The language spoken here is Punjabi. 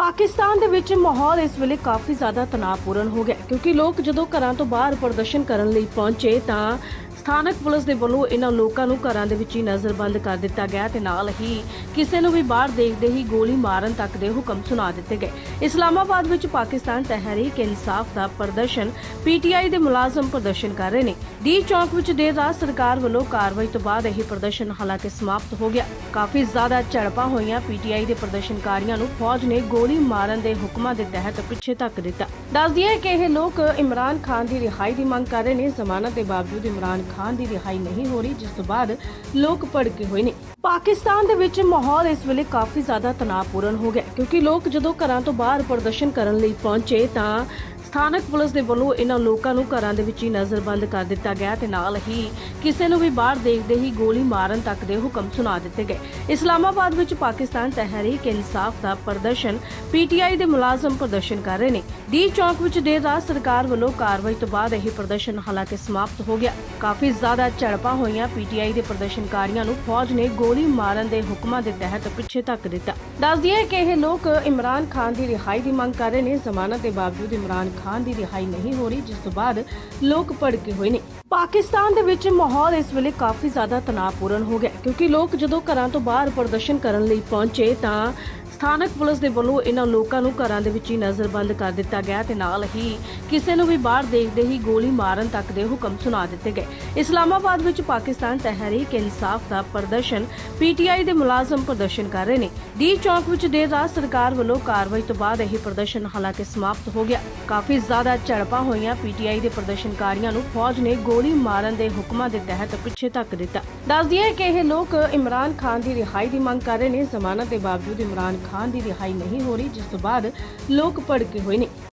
ਪਾਕਿਸਤਾਨ ਦੇ ਵਿੱਚ ਮਾਹੌਲ ਇਸ ਵੇਲੇ ਕਾਫੀ ਜ਼ਿਆਦਾ ਤਣਾਅਪੂਰਨ ਹੋ ਗਿਆ ਕਿਉਂਕਿ ਲੋਕ ਜਦੋਂ ਘਰਾਂ ਤੋਂ ਬਾਹਰ ਪ੍ਰਦਰਸ਼ਨ ਕਰਨ ਲਈ ਪਹੁੰਚੇ ਤਾਂ ਸਥਾਨਕ ਪੁਲਿਸ ਦੇ ਵੱਲੋਂ ਇਹਨਾਂ ਲੋਕਾਂ ਨੂੰ ਘਰਾਂ ਦੇ ਵਿੱਚ ਹੀ ਨਜ਼ਰਬੰਦ ਕਰ ਦਿੱਤਾ ਗਿਆ ਤੇ ਨਾਲ ਹੀ ਕਿਸੇ ਨੂੰ ਵੀ ਬਾਹਰ ਦੇਖਦੇ ਹੀ ਗੋਲੀ ਮਾਰਨ ਤੱਕ ਦੇ ਹੁਕਮ ਸੁਣਾ ਦਿੱਤੇ ਗਏ। ਇਸਲਾਮਾਬਾਦ ਵਿੱਚ ਪਾਕਿਸਤਾਨ ਤਹਿਰੀਕ ਇਨਸਾਫ ਦਾ ਪ੍ਰਦਰਸ਼ਨ ਪੀਟੀਆਈ ਦੇ ਮੁਲਾਜ਼ਮ ਪ੍ਰਦਰਸ਼ਨ ਕਰ ਰਹੇ ਨੇ। ਡੀ ਚੌਕ ਵਿੱਚ ਦੇਰ ਰਾਤ ਸਰਕਾਰ ਵੱਲੋਂ ਕਾਰਵਾਈ ਤੋਂ ਬਾਅਦ ਇਹ ਪ੍ਰਦਰਸ਼ਨ ਹਾਲਾਂਕਿ ਸਮਾਪਤ ਹੋ ਗਿਆ। ਕਾਫੀ ਜ਼ਿਆਦਾ ਝੜਪਾਂ ਹੋਈਆਂ ਪੀਟੀਆਈ ਦੇ ਪ੍ਰਦਰਸ਼ਨਕਾਰੀਆਂ ਨੂੰ ਫੌਜ ਨੇ ਗੋਲੀ ਮਾਰਨ ਦੇ ਹੁਕਮਾਂ ਦੇ ਤਹਿਤ ਪਿੱਛੇ ਧੱਕ ਦਿੱਤਾ। ਦੱਸ ਦਈਏ ਕਿ ਇਹ ਲੋਕ ਇਮਰਾਨ ਖਾਨ ਦੀ ਰਿਹਾਈ ਦੀ ਮੰਗ ਕਰ ਰਹੇ ਨੇ। ਜ਼ਮਾਨਤ ਦੇ ਬਾਵਜੂਦ ਇਮਰਾਨ ਖਾਨ ਦੀ ਰਿਹਾਈ ਨਹੀਂ ਹੋ ਰਹੀ, ਜਿਸ ਤੋਂ ਬਾਅਦ ਲੋਕ ਭੜਕੇ ਹੋਏ ਨੇ। ਪਾਕਿਸਤਾਨ ਦੇ ਵਿੱਚ ਮਾਹੌਲ ਇਸ ਵੇਲੇ ਕਾਫੀ ਜ਼ਿਆਦਾ ਤਣਾਅਪੂਰਨ ਹੋ ਗਿਆ ਕਿਉਂਕਿ ਲੋਕ ਜਦੋਂ ਘਰਾਂ ਤੋਂ ਬਾਹਰ ਪ੍ਰਦਰਸ਼ਨ ਕਰਨ ਲਈ ਪਹੁੰਚੇ ਤਾਂ ਸਥਾਨਕ ਪੁਲਿਸ ਦੇ ਵੱਲੋਂ ਇਹਨਾਂ ਲੋਕਾਂ ਨੂੰ ਘਰਾਂ ਦੇ ਵਿੱਚ ਹੀ ਨਜ਼ਰਬੰਦ ਕਰ ਦਿੱਤਾ ਗਿਆ ਤੇ ਨਾਲ ਹੀ ਕਿਸੇ ਨੂੰ ਵੀ ਬਾਹਰ ਦੇਖਦੇ ਹੀ ਗੋਲੀ ਮਾਰਨ ਤੱਕ ਦੇ ਹੁਕਮ ਸੁਣਾ ਦਿੱਤੇ ਗਏ। ਇਸਲਾਮਾਬਾਦ ਵਿੱਚ ਪਾਕਿਸਤਾਨ ਤਹਿਰੀਕ ਇਨਸਾਫ ਦਾ ਪ੍ਰਦਰਸ਼ਨ ਪੀਟੀਆਈ ਦੇ ਮੁਲਾਜ਼ਮ ਪ੍ਰਦਰਸ਼ਨ ਕਰ ਰਹੇ ਨੇ। ਡੀ ਚੌਕ ਵਿੱਚ ਦੇਰ ਰਾਤ ਸਰਕਾਰ ਵੱਲੋਂ ਕਾਰਵਾਈ ਤੋਂ ਬਾਅਦ ਇਹ ਪ੍ਰਦਰਸ਼ਨ ਹਾਲਾਂਕਿ ਸਮਾਪਤ ਹੋ ਗਿਆ। ਕਾਫੀ ਜ਼ਿਆਦਾ ਝੜਪਾਂ ਹੋਈਆਂ ਪੀਟੀਆਈ ਦੇ ਪ੍ਰਦਰਸ਼ਨਕਾਰੀਆਂ ਨੂੰ ਫੌਜ ਨੇ ਗੋਲੀ ਮਾਰਨ ਦੇ ਹੁਕਮਾਂ ਦੇ ਤਹਿਤ ਪਿੱਛੇ ਧੱਕ ਦਿੱਤਾ। ਦੱਸ ਦਈਏ ਕਿ ਇਹ ਲੋਕ ਇਮਰਾਨ ਖਾਨ ਦੀ ਰਿਹਾਈ ਦੀ ਮੰਗ ਕਰ ਰਹੇ ਨੇ। ਜ਼ਮਾਨਤ ਦੇ ਬਾਵਜੂਦ ਇਮਰਾਨ ਖਾਨ ਦੀ ਰਿਹਾਈ ਨਹੀਂ ਹੋ ਰਹੀ, ਜਿਸ ਤੋਂ ਬਾਅਦ ਲੋਕ ਭੜਕੇ ਹੋਏ ਨੇ। ਪਾਕਿਸਤਾਨ ਦੇ ਵਿੱਚ ਮਾਹੌਲ ਇਸ ਵੇਲੇ ਕਾਫੀ ਜ਼ਿਆਦਾ ਤਣਾਅਪੂਰਨ ਹੋ ਗਿਆ ਕਿਉਂਕਿ ਲੋਕ ਜਦੋਂ ਘਰਾਂ ਤੋਂ ਬਾਹਰ ਪ੍ਰਦਰਸ਼ਨ ਕਰਨ ਲਈ ਪਹੁੰਚੇ ਤਾਂ ਸਥਾਨਕ ਪੁਲਿਸ ਦੇ ਵੱਲੋਂ ਇਹਨਾਂ ਲੋਕਾਂ ਨੂੰ ਘਰਾਂ ਦੇ ਵਿੱਚ ਹੀ ਨਜ਼ਰਬੰਦ ਕਰ ਦਿੱਤਾ ਗਿਆ ਤੇ ਨਾਲ ਹੀ ਕਿਸੇ ਨੂੰ ਵੀ ਬਾਹਰ ਦੇਖਦੇ ਹੀ ਗੋਲੀ ਮਾਰਨ ਤੱਕ ਦੇ ਹੁਕਮ ਸੁਣਾ ਦਿੱਤੇ ਗਏ। ਇਸਲਾਮਾਬਾਦ ਵਿੱਚ ਪਾਕਿਸਤਾਨ ਤਹਿਰੀਕ ਇਨਸਾਫ ਦਾ ਪ੍ਰਦਰਸ਼ਨ ਪੀਟੀਆਈ ਦੇ ਮੁਲਾਜ਼ਮ ਪ੍ਰਦਰਸ਼ਨ ਕਰ ਰਹੇ ਨੇ। ਡੀ ਚੌਕ ਵਿੱਚ ਦੇਰ ਰਾਤ ਸਰਕਾਰ ਵੱਲੋਂ ਕਾਰਵਾਈ ਤੋਂ ਬਾਅਦ ਇਹ ਪ੍ਰਦਰਸ਼ਨ ਹਾਲਾਂਕਿ ਸਮਾਪਤ ਹੋ ਗਿਆ। ਕਾਫੀ ਜ਼ਿਆਦਾ ਝੜਪਾਂ ਹੋਈਆਂ। ਪੀਟੀਆਈ ਦੇ ਪ੍ਰਦਰਸ਼ਨਕਾਰੀਆਂ ਨੂੰ ਫੌਜ ਨੇ ਗੋਲੀ ਮਾਰਨ ਦੇ ਹੁਕਮਾਂ ਦੇ ਤਹਿਤ ਪਿੱਛੇ ਧੱਕ ਦਿੱਤਾ। ਦੱਸਦੀ ਹੈ ਕਿ ਇਹ ਲੋਕ ਇਮਰਾਨ ਖਾਨ ਦੀ ਰਿਹਾਈ ਦੀ ਮੰਗ ਕਰ ਰਹੇ ਨੇ। ਜ਼ਮਾਨਤ ਦੇ ਬਾਵਜੂਦ ਇਮਰਾਨ ਖਾਨ ਦੀ ਰਿਹਾਈ ਨਹੀਂ ਹੋ ਰਹੀ ਜਿਸ ਤੋਂ ਬਾਅਦ ਲੋਕ ਭੜਕੇ ਹੋਏ ਨੇ।